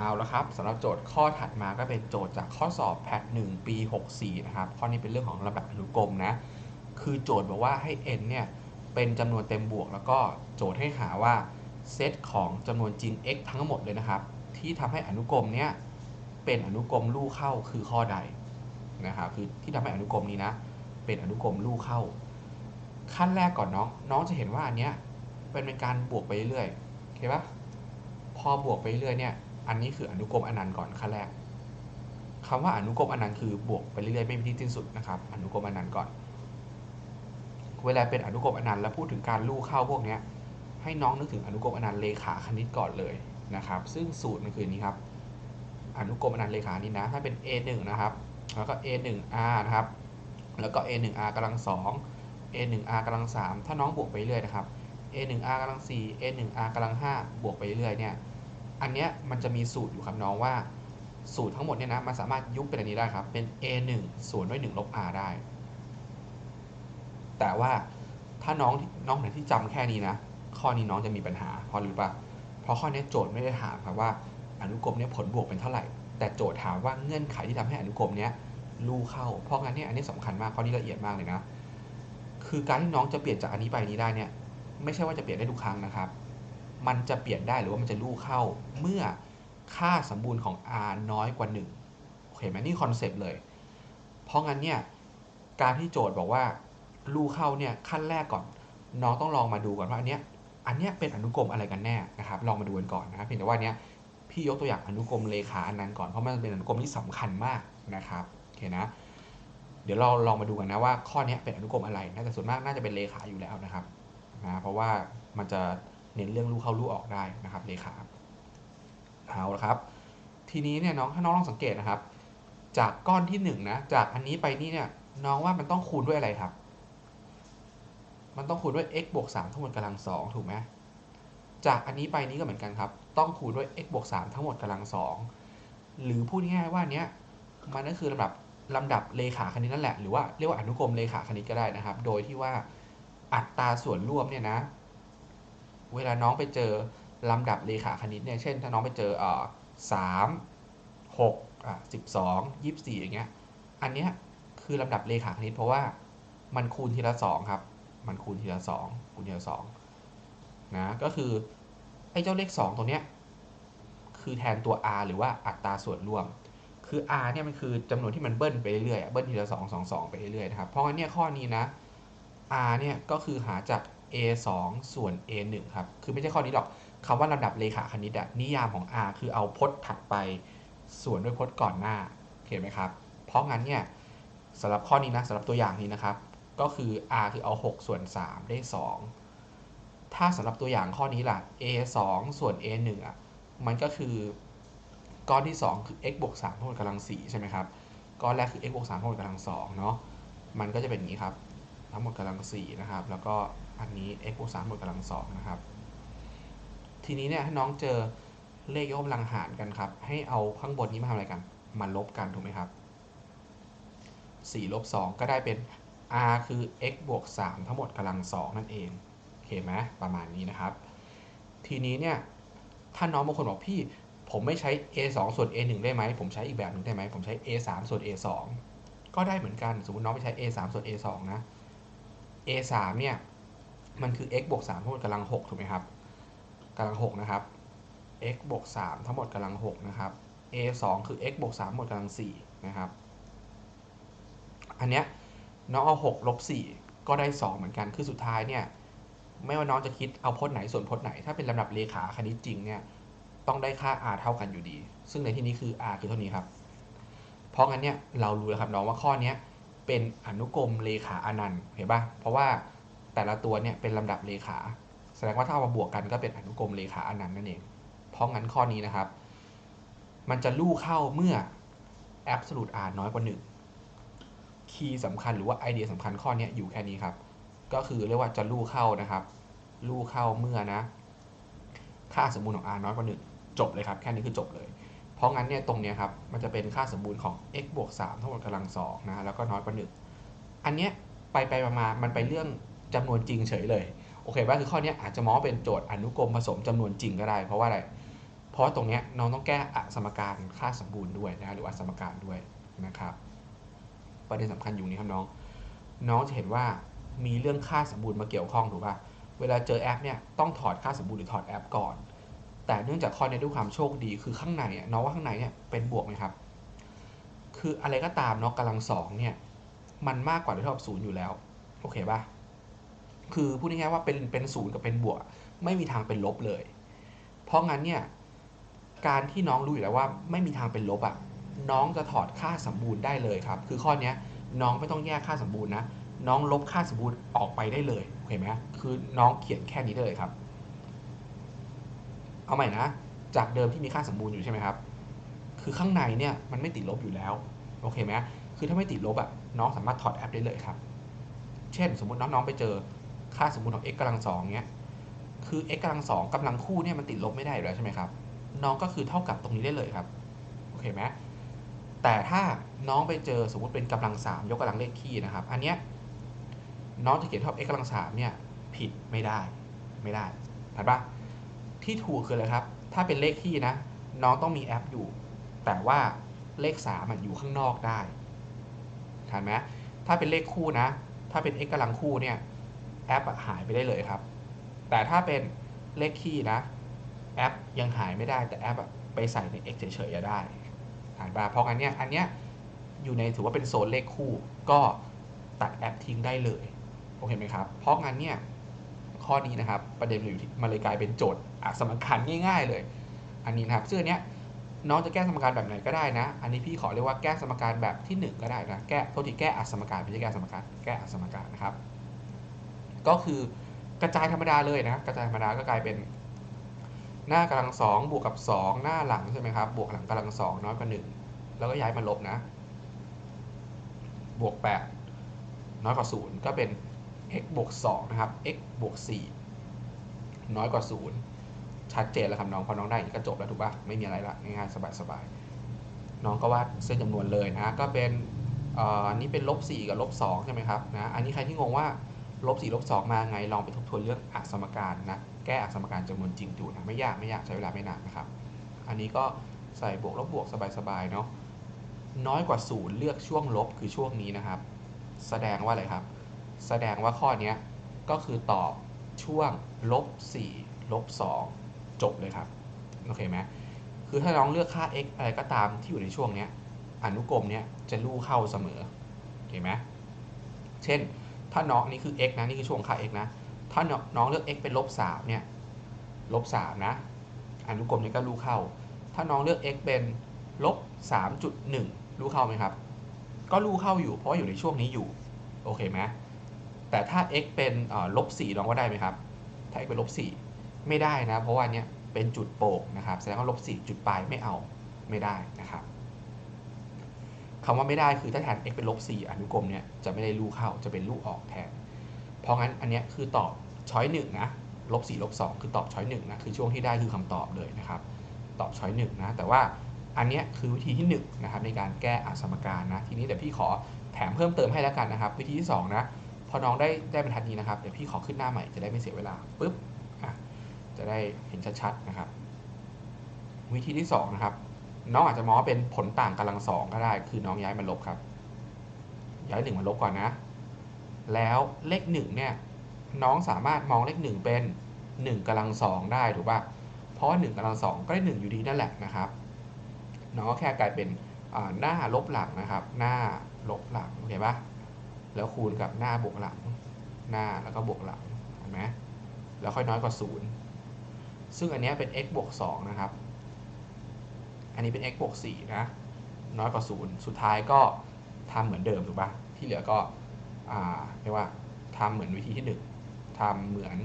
เอาละครับสำหรับโจทย์ข้อถัดมาก็เป็นโจทย์จากข้อสอบแพท1ปี 64 นะครับ ข้อนี้เป็นเรื่องของลำดับอนุกรมนะ คือโจทย์บอกว่าให้ n เนี่ย เป็นจำนวนเต็มบวก แล้วก็โจทย์ให้หาว่าเซตของจำนวนจริง x ทั้งหมดเลยนะครับ ที่ทำให้อนุกรมเนี้ยเป็นอนุกรมลู่เข้าคือข้อใดนะครับคือที่ทำให้อนุกรมนี้นะ เป็นอนุกรมลู่เข้า ขั้นแรกก่อนน้องน้องจะเห็นว่าอันเนี้ยเป็นเป็นการบวกไปเรื่อยๆโอเคปะพอบวกไปเรื่อยเนี่ย อันนี้คืออนุกรมอนันต์ก่อนขั้นแรกคำว่าอนุกรมอนันต์คือบวกไปเรื่อยๆไม่มีที่สิ้นสุดนะครับอนุกรมอนันต์ก่อน เวลาเป็นอนุกรมอนันต์แล้วพูดถึงการลู่เข้าพวกนี้ให้น้องนึกถึงอนุกรมอนันต์เลขาคณิตก่อนเลยนะครับ ซึ่งสูตรมันคือนี้ครับ อนุกรมอนันต์เลขานี้นะถ้าเป็น a1 นะครับ แล้วก็ a1r นะครับ แล้วก็ a1r กำลัง 2 a1r กำลัง 3 ถ้าน้องบวกไปเรื่อยนะครับ a1r กำลัง 4 a1r กำลัง 5 บวกไปเรื่อยเนี่ย อันเนี้ยมันจะมีสูตรอยู่ครับน้องว่า สูตรทั้งหมดเนี่ยนะมันสามารถยุบเป็นอันนี้ได้ครับ เป็น a1 ส่วนด้วย1ลบ r ได้ แต่ว่าถ้าน้องน้องไหนที่จำแค่นี้นะ ข้อนี้น้องจะมีปัญหาเพราะหรือปะเพราะข้อนี้โจทย์ไม่ได้ถามครับว่าอนุกรมเนี่ยผลบวกเป็นเท่าไหร่ แต่โจทย์ถามว่าเงื่อนไขที่ทำให้อนุกรมเนี้ยลู่เข้า เพราะงั้นเนี่ยอันนี้สำคัญมากข้อนี้ละเอียดมากเลยนะ คือการที่น้องจะเปลี่ยนจากอันนี้ไปอันนี้ได้เนี่ย ไม่ใช่ว่าจะเปลี่ยนได้ทุกครั้งนะครับ มันจะเปลี่ยนได้หรือว่ามันจะลู่เข้าเมื่อค่าสมบูรณ์ของ r น้อยกว่า 1โอเคไหมนี่คอนเซปต์เลย เพราะงั้นเนี่ยการที่โจทย์บอกว่าลู่เข้าเนี่ยขั้นแรกก่อน น้องต้องลองมาดูก่อนว่าอันเนี้ยอันเนี้ยเป็นอนุกรมอะไรกันแน่นะครับลองมาดูกันก่อนนะเพียงแต่ว่าเนี้ยพี่ยกตัวอย่างอนุกรมเลขาอันนั้นก่อนเพราะมันเป็นอนุกรมที่สำคัญมากนะครับโอเคนะ เดี๋ยวเราลองมาดูกันนะว่าข้อนี้เป็นอนุกรมอะไรนะแต่ส่วนมากน่าจะเป็นเลขาอยู่แล้วนะครับนะเพราะว่ามันจะ เน้นเรื่องลู่เข้าลู่ออกได้นะครับเลขาเอาละครับ ทีนี้เนี่ยน้องถ้าน้องลองสังเกตนะครับ จากก้อนที่1นนะจากอันนี้ไปนี่เนี่ยน้องว่ามันต้องคูณด้วยอะไรครับ มันต้องคูณด้วย x บวก3ทั้งหมดกำลัง2ถูกไหมจากอันนี้ไปนี้ก็เหมือนกันครับ ต้องคูณด้วย x บวก3ทั้งหมดกำลัง2หรือพูดง่ายๆว่าเนี้ยมันก็คือลำดับลำดับเลขาคณิตนั่นแหละ หรือว่าเรียกว่าอนุกรมเลขาคณิตก็ได้นะครับ โดยที่ว่าอัตราส่วนร่วมเนี่ยนะ เวลาน้องไปเจอลำดับเลขาคณิตเนี่ยเช่น ถ้าน้องไปเจอเอ่อสามหกอะสิบสองยี่สิบสี่อย่างเงี้ยอันเนี้ยคือลำดับเลขาคณิตเพราะว่ามันคูณทีละสองครับ มันคูณทีละสองคูณทีละสองนะก็คือไอ้เจ้าเลขสองตัวเนี้ยคือแทนตัว r หรือว่าอัตราส่วนร่วม คือ r เนี่ยมันคือจำนวนที่มันเบิ้ลไปเรื่อยๆเบิ้ลทีละสองสองสองไปเรื่อยๆนะครับเพราะงั้นเนี่ยข้อนี้นะ r เนี่ยก็คือหาจาก a 2ส่วน a 1ครับ คือไม่ใช่ข้อนี้หรอกคำว่าลำดับเลขาคณิตอะนิยามของ r คือเอาพจน์ถัดไป ส่วนด้วยพจน์ก่อนหน้า เห็นไหมครับ เพราะงั้นเนี่ยสำหรับข้อนี้นะสำหรับตัวอย่างนี้นะครับ ก็คือ r คือเอา 6 ส่วน 3 ได้ 2 ถ้าสำหรับตัวอย่างข้อนี้ล่ะ a 2ส่วน a 1อะ มันก็คือ ก้อนที่ 2 คือ x บวก3ทั้งหมดกำลัง4ใช่ไหมครับ ก้อนแรกคือ x บวก3ทั้งหมดกำลัง2เนาะ มันก็จะเป็นอย่างนี้ครับ ทั้งหมดกำลัง4นะครับ แล้วก็ อันนี้ x บวก3ทั้งหมดกำลัง2นะครับ ทีนี้เนี่ยถ้าน้องเจอเลขยกกำลังหารกันครับ ให้เอาข้างบนนี้มาทำอะไรกัน มาลบกันถูกไหมครับ4ลบ2ก็ได้เป็น r คือ x บวก3ทั้งหมดกำลัง2นั่นเองโอเคไหมประมาณนี้นะครับ ทีนี้เนี่ยถ้าน้องบางคนบอกพี่ ผมไม่ใช้ a 2ส่วน a 1ได้ไหมผมใช้อีกแบบหนึ่งได้ไหมผมใช้ a 3ส่วน a 2ก็ได้เหมือนกันสมมติน้องไปใช้ a 3ส่วน a 2นะ a 3เนี่ย มันคือ x บวก3ทั้งหมดกำลัง6ถูกไหมครับกำลัง6นะครับ x บวก3ทั้งหมดกำลัง6นะครับ a 2คือ x บวก3ทั้งหมดกำลัง4นะครับ อันเนี้ยน้องเอา6ลบ4ก็ได้ 2 เหมือนกัน คือสุดท้ายเนี่ย ไม่ว่าน้องจะคิดเอาพจน์ไหนส่วนพจน์ไหน ถ้าเป็นลำดับเลขาคณิตจริงเนี่ยต้องได้ค่า r เท่ากันอยู่ดี ซึ่งในที่นี้คือ r คือเท่านี้ครับ เพราะงั้นเนี่ยเรารู้แล้วครับน้องว่าข้อนี้เป็นอนุกรมเลขาอนันต์เห็นปะเพราะว่า แต่ละตัวเนี่ยเป็นลำดับเลขา แสดงว่าถ้าเอามาบวกกันก็เป็นอนุกรมเลขาอนันต์นั่นเอง เพราะงั้นข้อนี้นะครับ มันจะลู่เข้าเมื่อ absolute r น้อยกว่า 1 คีย์สำคัญหรือว่าไอเดียสำคัญข้อนี้อยู่แค่นี้ครับ ก็คือเรียกว่าจะลู่เข้านะครับ ลู่เข้าเมื่อนะ ค่าสมบูรณ์ของ r น้อยกว่า 1 จบเลยครับ แค่นี้คือจบเลย เพราะงั้นเนี่ยตรงเนี้ยครับ มันจะเป็นค่าสมบูรณ์ของ x บวก3ทั้งหมดกำลัง2นะ แล้วก็น้อยกว่า 1 อันเนี้ยไปไปมา มันไปเรื่อง จำนวนจริงเฉยเลย โอเคว่าคือข้อนี้อาจจะมองเป็นโจทย์อนุกรมผสมจำนวนจริงก็ได้ เพราะว่าอะไร เพราะว่าตรงนี้น้องต้องแก้อสมการค่าสมบูรณ์ด้วยนะหรือว่าสมการด้วยนะครับ ประเด็นสำคัญอยู่นี้ครับน้อง น้องจะเห็นว่ามีเรื่องค่าสมบูรณ์มาเกี่ยวข้องถูกป่ะ เวลาเจอแอปเนี่ยต้องถอดค่าสมบูรณ์หรือถอดแอปก่อน แต่เนื่องจากข้อนี้ด้วยความโชคดีคือข้างในเนี่ยน้องว่าข้างในเนี่ยเป็นบวกไหมครับ คืออะไรก็ตามเนาะกำลังสองเนี่ยมันมากกว่าหรือเท่ากับศูนย์อยู่แล้ว โอเคป่ะ คือพูดง่ายๆว่าเป็นเป็นศูนย์กับเป็นบวก ไม่มีทางเป็นลบเลย เพราะงั้นเนี่ยการที่น้องรู้อยู่แล้วว่าไม่มีทางเป็นลบอะ่ะน้องจะถอดค่าสมบูรณ์ได้เลยครับ คือข้อนี้น้องไม่ต้องแยกค่าสมบูรณ์นะน้องลบค่าสมบูรณ์ออกไปได้เลยโอเคไหมคือน้องเขียนแค่นี้ได้เลยครับ เอาใหม่นะ จากเดิมที่มีค่าสมบูรณ์อยู่ใช่ไหมครับ คือข้างในเนี่ยมันไม่ติดลบอยู่แล้วโอเคไหมคือถ้าไม่ติดลบอะน้องสามารถถอดแอปได้เลยครับ เช่น สมมติน้องๆไปเจอ ค่าสมบูรณ์ของ x กำลังสองเนี้ยคือ x กำลังสองกำลังคู่เนี่ยมันติดลบไม่ได้อยู่แล้วใช่ไหมครับ น้องก็คือเท่ากับตรงนี้ได้เลยครับ โอเคไหมแต่ถ้าน้องไปเจอสมมติเป็นกำลังสามยกกำลังเลขคี่นะครับ อันเนี้ยน้องจะเขียนเท่า x กำลังสามเนี่ยผิดไม่ได้ไม่ได้ถัดปะที่ถูกคืออะไรครับ ถ้าเป็นเลขคี่นะ น้องต้องมีแอปอยู่ แต่ว่าเลข3มันอยู่ข้างนอกได้ทันไหมถ้าเป็นเลขคู่นะ ถ้าเป็น x กำลังคู่เนี่ย แอปหายไปได้เลยครับ แต่ถ้าเป็นเลขคี่นะ แอปยังหายไม่ได้แต่แอปไปใส่ใน x เฉยๆได้ฐานบาเพราะงั้นเนี่ยอันเนี้ยอยู่ในถือว่าเป็นโซนเลขคู่ ก็ตัดแอปทิ้งได้เลยโอเคไหมครับ เพราะงั้นเนี่ยข้อนี้นะครับประเด็นอยู่ที่มาเลยกลายเป็นโจทย์อสมการง่าย ๆ เลย อันนี้นะครับซึ่งอันเนี้ยน้องจะแก้สมการแบบไหนก็ได้นะ อันนี้พี่ขอเรียกว่าแก้สมการแบบที่ 1 ก็ได้นะ แก้โทษทีแก้อัสมการไม่ใช่แก้สมการ แก้อัสมการนะครับ ก็คือกระจายธรรมดาเลยนะ กระจายธรรมดาก็กลายเป็น หน้ากำลังสองบวกกับ 2 หน้าหลังใช่ไหมครับ บวกหลังกำลังสองน้อยกว่า1แล้วก็ย้ายมาลบนะ บวก 8 น้อยกว่า 0 ก็เป็น x บวก2นะครับ x บวก4น้อยกว่า 0 ชัดเจนแล้วครับน้องพอน้องได้ก็จบแล้วถูกป่ะไม่มีอะไรละง่ายๆสบายๆ น้องก็วาดเส้นจำนวนเลยนะ ก็เป็นอันนี้เป็นลบ4กับลบ2ใช่ไหมครับนะ อันนี้ใครที่งงว่า ลบ4ลบ2มาไงลองไปทบทวนเรื่องอักษรการนะแก้อักษรการจำนวนจริงดูนะไม่ยากไม่ยากใช้เวลาไม่นานนะครับ อันนี้ก็ใส่บวกลบบวกสบายๆเนาะน้อยกว่า0เลือกช่วงลบคือช่วงนี้นะครับ แสดงว่าอะไรครับ แสดงว่าข้อนี้ก็คือตอบช่วงลบ4ลบ2จบเลยครับโอเคไหมคือถ้าน้องเลือกค่า x อะไรก็ตามที่อยู่ในช่วงนี้อนุกรมเนี้ยจะลู่เข้าเสมอโอเคไหมเช่น ถ้าน้องนี่คือ x นะนี่คือช่วงค่า x นะ ถ้าน้องเลือก x เป็นลบ3เนี่ยลบ3นะอนุกรมนี้ก็ลู่เข้า ถ้าน้องเลือก x เป็นลบ3.1ลู่เข้าไหมครับ ก็ลู่เข้าอยู่เพราะอยู่ในช่วงนี้อยู่โอเคไหมแต่ถ้า x เป็นลบ4น้องว่าได้ไหมครับ ถ้า x เป็นลบ4ไม่ได้นะ เพราะว่าเนี้ยเป็นจุดโปกนะครับ แสดงว่าลบ4จุดปลายไม่เอาไม่ได้นะครับ คำว่าไม่ได้คือถ้าแทน x เป็นลบ4อนุกรมเนี่ยจะไม่ได้ลู่เข้าจะเป็นลู่ออกแทน เพราะงั้นอันเนี้ยคือตอบช้อยหนึ่งนะลบ4ลบ2คือตอบช้อยหนึ่งนะคือช่วงที่ได้คือคำตอบเลยนะครับตอบช้อยหนึ่งนะแต่ว่าอันนี้คือวิธีที่1นนะครับในการแก้อสมการนะทีนี้เดี๋ยวพี่ขอแถมเพิ่มเติมให้แล้วกันนะครับ วิธีที่2นะพอน้องได้ได้บรรทัดนี้นะครับเดี๋ยวพี่ขอขึ้นหน้าใหม่จะได้ไม่เสียเวลาปุ๊บอะจะได้เห็นชัดๆนะครับ วิธีที่2นะครับ น้องอาจจะมองว่าเป็นผลต่างกำลังสองก็ได้ คือน้องย้ายมาลบครับ ย้ายหนึ่งมาลบก่อนนะ แล้วเลขหนึ่งเนี่ย น้องสามารถมองเลขหนึ่งเป็น1กำลังสองได้ถูกปะเพราะหนึ่งกำลังสองก็ได้หนึ่งอยู่ดีนั่นแหละนะครับน้องก็แค่กลายเป็นหน้าลบหลังนะครับ หน้าลบหลังโอเคปะแล้วคูณกับหน้าบวกหลัง หน้าแล้วก็บวกหลังเห็นไหมแล้วค่อยน้อยกว่า0ซึ่งอันนี้เป็น x บวก2นะครับ อันนี้เป็น x บวก4นะ น้อยกว่า 0 สุดท้ายก็ทำเหมือนเดิมถูกปะที่เหลือก็เรียกว่าทำเหมือนวิธีที่ 1ทำเหมือน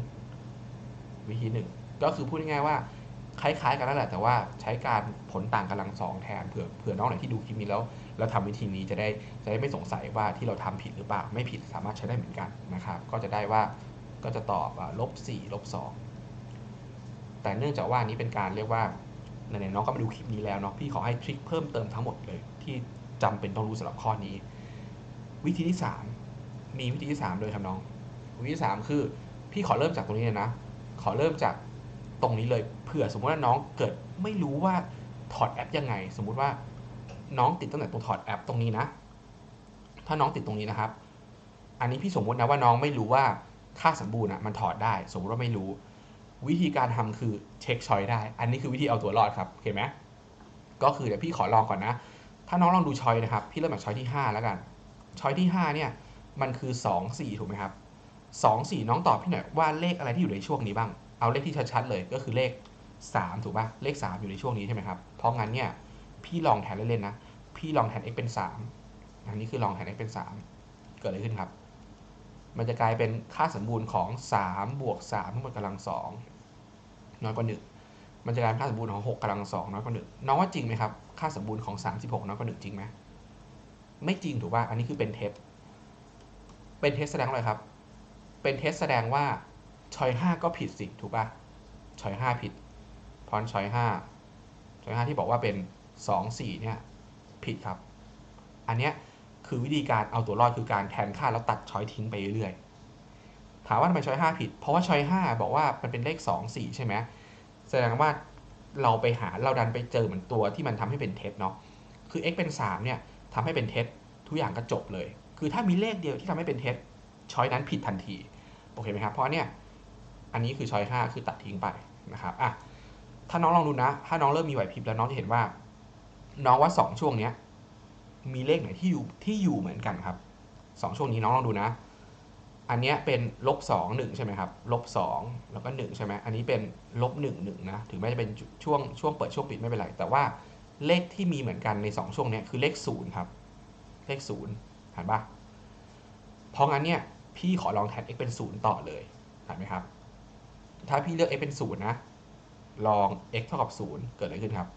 วิธี 1 ก็คือพูดง่ายๆว่าคล้ายๆกันนั่นแหละแต่ว่าใช้การผลต่างกำลังสองแทนเผื่อเผื่อน้องไหนที่ดูคลิปนี้แล้วเราทำวิธีนี้จะได้จะได้ไม่สงสัยว่าที่เราทำผิดหรือเปล่า ไม่ผิดสามารถใช้ได้เหมือนกันนะครับ ก็จะได้ว่าก็จะตอบลบสี่ลบสองแต่เนื่องจากว่านี้เป็นการเรียกว่า ไหนๆน้องก็มาดูคลิปนี้แล้วเนาะพี่ขอให้ทริคเพิ่มเติมทั้งหมดเลย ที่จำเป็นต้องรู้สำหรับข้อนี้ วิธีที่ 3 มีวิธีที่ 3 เลยครับน้อง วิธีที่ 3 คือ พี่ขอเริ่มจากตรงนี้เลยนะ ขอเริ่มจากตรงนี้เลยเผื่อสมมติว่าน้องเกิดไม่รู้ว่าถอดแอปยังไง สมมุติว่าน้องติดตั้งแต่ตรงถอดแอปตรงนี้นะ ถ้าน้องติดตรงนี้นะครับ อันนี้พี่สมมตินะว่าน้องไม่รู้ว่าค่าสมบูรณ์อะมันถอดได้ สมมติว่าไม่รู้ วิธีการทำคือเช็คชอยได้ อันนี้คือวิธีเอาตัวรอดครับโอเคไหมก็คือเดี๋ยวพี่ขอลองก่อนนะ ถ้าน้องลองดูชอยนะครับ พี่เริ่มจากชอยที่ 5 แล้วกัน ชอยที่ 5 เนี่ย มันคือ 2 4 ถูกไหมครับ 2 4 น้องตอบพี่หน่อยว่าเลขอะไรที่อยู่ในช่วงนี้บ้าง เอาเลขที่ชัดๆเลยก็คือเลข 3 ถูกป่ะ เลข 3 อยู่ในช่วงนี้ใช่ไหมครับ เพราะงั้นเนี่ย พี่ลองแทนเล่นๆนะ พี่ลองแทน x เป็น 3 อันนี้คือลองแทน x เป็น 3 เกิดอะไรขึ้นครับ มันจะกลายเป็นค่าสมบูรณ์ของ3บวก3ทั้งหมดกำลัง2 น้อยกว่า 1 มันจะกลายเป็นค่าสมบูรณ์ของ 6กำลัง2น้อยกว่า1น้องว่าจริงไหมครับ ค่าสมบูรณ์ของ 36 น้อยกว่า 1 จริงไหมไม่จริงถูกป่ะอันนี้คือเป็นเท็จเป็นเท็จแสดงอะไรครับ เป็นเท็จแสดงว่าชอย5ก็ผิดสิถูกป่ะชอย5ผิดเพราะชอย5ชอย5ที่บอกว่าเป็น 2 4เนี่ยผิดครับ อันเนี้ยคือวิธีการเอาตัวรอดคือการแทนค่าแล้วตัดช้อยทิ้งไปเรื่อยๆ ถามว่าทำไมช้อย5ผิด เพราะว่าช้อย5บอกว่ามันเป็นเลข2 4ใช่ไหมแสดงว่าเราไปหาเราดันไปเจอเหมือนตัวที่มันทำให้เป็นเท็จเนาะคือ x เป็น3เนี่ยทำให้เป็นเท็จทุกอย่างก็จบเลย คือถ้ามีเลขเดียวที่ทำให้เป็นเท็จช้อยนั้นผิดทันทีโอเคไหมครับเพราะเนี่ยอันนี้คือช้อย5คือตัดทิ้งไปนะครับอะถ้าน้องลองดูนะ ถ้าน้องเริ่มมีไหวพริบแล้วน้องจะเห็นว่า น้องว่า 2 ช่วงเนี้ยมีเลขไหนที่อยู่ที่อยู่เหมือนกันครับสองช่วงนี้น้องลองดูนะ อันนี้เป็นลบสองหนึ่งใช่ไหมครับลบสองแล้วก็หนึ่งใช่ไหมอันนี้เป็นลบหนึ่งหนึ่งนะถึงแม้จะเป็นช่วงช่วงเปิดช่วงปิดไม่เป็นไร แต่ว่าเลขที่มีเหมือนกันใน2ช่วงนี้คือเลขศูนย์ครับ เลขศูนย์เห็นปะเพราะงั้นเนี่ยพี่ขอลองแทน x เป็นศูนย์ต่อเลยเห็นไหมครับ ถ้าพี่เลือก x เป็นศูนย์นะ ลอง x เท่ากับศูนย์เกิดอะไรขึ้นครับ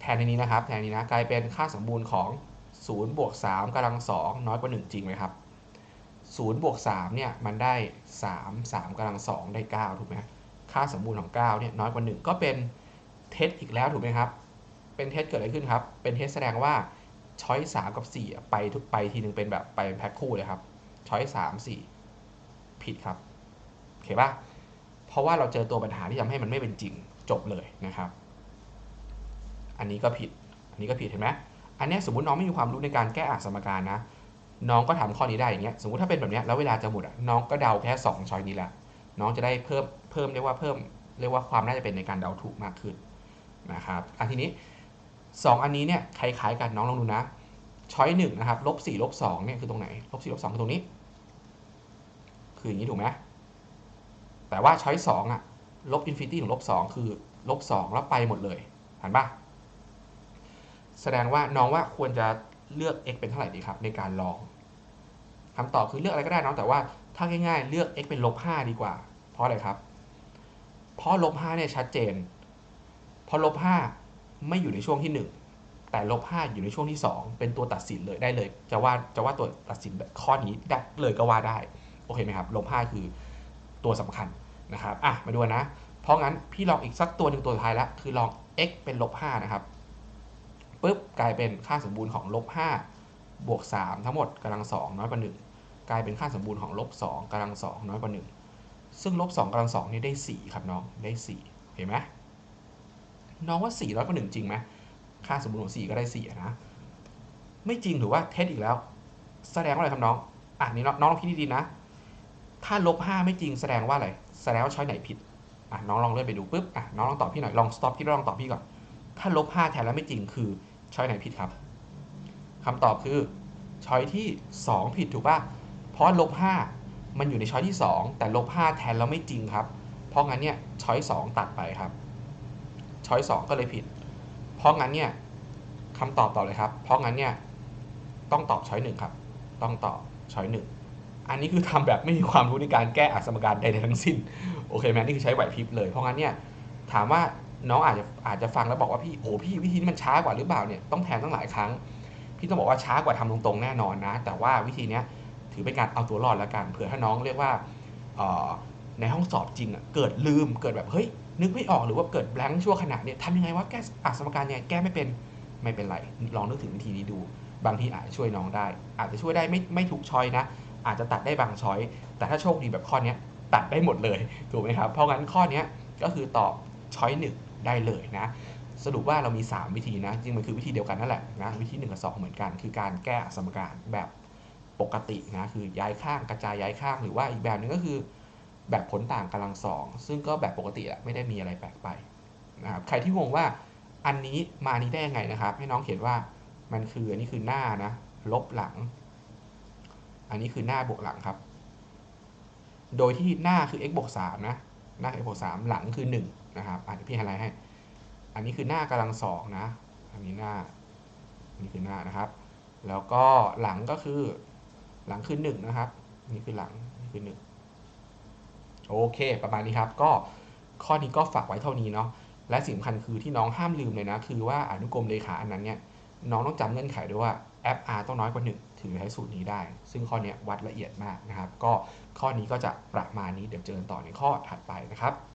แทนในนี้นะครับ แทนนี้นะกลายเป็นค่าสมบูรณ์ของ0บวก3กำลัง2น้อยกว่า1จริงไหมครับ 0บวก3เนี่ยมันได้ 3 3กำลัง2ได้ 9 ถูกไหมค่าสมบูรณ์ของ 9 เนี่ยน้อยกว่า 1 ก็เป็นเท็จอีกแล้วถูกไหมครับ เป็นเท็จเกิดอะไรขึ้นครับ เป็นเท็จแสดงว่าช้อย3กับ4ไปทุกไปทีนึงเป็นแบบไปเป็นแพ็คคู่เลยครับช้อย3 4ผิดครับโอเคป่ะเพราะว่าเราเจอตัวปัญหาที่ทำให้มันไม่เป็นจริงจบเลยนะครับ อันนี้ก็ผิด อันนี้ก็ผิดเห็นไหมอันนี้สมมติน้องไม่มีความรู้ในการแก้อ่านสมการนะ น้องก็ทำข้อนี้ได้อย่างเงี้ยสมมติถ้าเป็นแบบเนี้ยแล้วเวลาจะหมดอะน้องก็เดาแค่2ช้อยนี้แหละน้องจะได้เพิ่มเพิ่มเรียกว่าเพิ่มเรียกว่าความน่าจะเป็นในการเดาถูกมากขึ้นนะครับอันทีนี้ 2 อันนี้เนี่ยคล้ายๆกันน้องลองดูนะช้อยหนึ่งนะครับลบสี่ลบสองเนี่ยคือตรงไหนลบสี่ลบสองคือตรงนี้ คืออย่างนี้ถูกไหมแต่ว่าช้อยสองอะลบอินฟินิตี้ของลบสองคือลบสองแล้วไปหมดเลยเห็นปะแสดงว่าน้องว่าควรจะเลือก x เป็นเท่าไหร่ดีครับ ในการลอง คำตอบคือเลือกอะไรก็ได้น้องแต่ว่าถ้าง่ายๆ เลือก x เป็นลบ5ดีกว่า เพราะอะไรครับ เพราะลบ5เนี่ยชัดเจน เพราะลบ5ไม่อยู่ในช่วงที่ 1 แต่ลบ5อยู่ในช่วงที่ 2 เป็นตัวตัดสินเลยได้เลย จะว่าจะว่าตัวตัดสินข้อนี้ได้เลยก็ว่าได้ โอเคไหมครับ ลบ5คือตัวสำคัญนะครับ อะ มาดูนะ เพราะงั้นพี่ลองอีกสักตัวหนึ่งตัวสุดท้ายล้วคือลอง x เป็นลบ5นะครับ ปุ๊บ กลายเป็นค่าสมบูรณ์ของลบ5 บวก 3 ทั้งหมดกำลัง2น้อยกว่า 1 กลายเป็นค่าสมบูรณ์ของลบ2กำลัง2น้อยกว่า 1 ซึ่งลบ2กำลัง2นี่ได้ 4 ครับน้องได้ 4 เห็นไหมน้องว่า4น้อยกว่า 1 จริงไหมค่าสมบูรณ์ของ 4 ก็ได้4นะ ไม่จริงถือว่าเท็จอีกแล้ว แสดงว่าอะไรครับน้องอะนี่น้องลองคิดดีๆนะ ถ้าลบ5ไม่จริงแสดงว่าอะไรแสดงว่าช้อยไหนผิดอะน้องลองเลื่อนไปดูปุ๊บอะน้องลองตอบพี่หน่อยลอง stop พี่ลองตอบพี่ก่อนถ้าลบ5แทนแล้วไม่จริงคือช้อยไหนผิดครับ คำตอบคือช้อยที่ 2 ผิดถูกป่ะ เพราะลบ5มันอยู่ในช้อยที่ 2 แต่ลบ5แทนแล้วไม่จริงครับ เพราะงั้นเนี่ยช้อย2ตัดไปครับ ช้อย2ก็เลยผิด เพราะงั้นเนี่ยคำตอบต่อเลยครับ เพราะงั้นเนี่ยต้องตอบช้อยหนึ่งครับ ต้องตอบช้อยหนึ่งอันนี้คือทำแบบไม่มีความรู้ในการแก้อัสมการใดๆทั้งสิ้น โอเคไหมนี่คือใช้ไหวพริบเลย เพราะงั้นเนี่ยถามว่าน้องอาจจะอาจจะฟังแล้วบอกว่าพี่โอ้พี่วิธีนี้มันช้ากว่าหรือเปล่าเนี่ยต้องแทนตั้งหลายครั้ง พี่ต้องบอกว่าช้ากว่าทำตรงๆแน่นอนนะ แต่ว่าวิธีนี้ถือเป็นการเอาตัวรอดแล้วกันเผื่อถ้าน้องเรียกว่าในห้องสอบจริงอะเกิดลืมเกิดแบบเฮ้ยนึกไม่ออกหรือว่าเกิดแบงค์ชั่วขณะเนี่ยทำยังไงว่าแก้อัสมการยังไงแก้ไม่เป็นไม่เป็นไร ลองนึกถึงวิธีนี้ดู บางทีอาจจะช่วยน้องได้ อาจจะช่วยได้ไม่ไม่ถูกชอยนะ อาจจะตัดได้บางช้อย แต่ถ้าโชคดีแบบข้อนี้ตัดได้หมดเลยถูกไหมครับเพราะงั้นข้อนี้ก็คือตอบช้อยหนึ่งได้เลยนะ สรุปว่าเรามี 3 วิธีนะ จริงมันคือวิธีเดียวกันนั่นแหละนะวิธี 1 กับ 2 เหมือนกัน คือการแก้สมการแบบปกตินะคือย้ายข้างกระจายย้ายข้างหรือว่าอีกแบบหนึงก็คือ แบบผลต่างกำลังสองซึ่งก็แบบปกติอะไม่ได้มีอะไรแปลกไปนะครับใครที่งงว่าอันนี้มานี้ได้ยังไงนะครับ ให้น้องเขียนว่ามันคืออันนี้คือหน้านะ ลบหลัง อันนี้คือหน้าบวกหลังครับ โดยที่หน้าคือ x บวก3นะหน้า x บวก3หลังคือ1นะครับอะเดี๋ยวพี่ให้อะไรให้ อันนี้คือหน้ากำลังสองนะ อันนี้หน้าอันนี้คือหน้านะครับ แล้วก็หลังก็คือหลังคือ1นนะครับ นี่คือหลังนี่คือ1โอเค ประมาณนี้ครับ ก็ข้อนี้ก็ฝากไว้เท่านี้เนาะ และสิ่งสำคัญคือที่น้องห้ามลืมเลยนะ คือว่าอนุกรมเลขาอันนั้นเนี่ย น้องต้องจำเงื่อนไขด้วยว่า f r ต้องน้อยกว่า 1 ถึงใช้สูตรนี้ได้ ซึ่งข้อนี้วัดละเอียดมากนะครับ ก็ข้อนี้ก็จะประมาณนี้ เดี๋ยวเจอกันต่อในข้อถัดไปนะครับ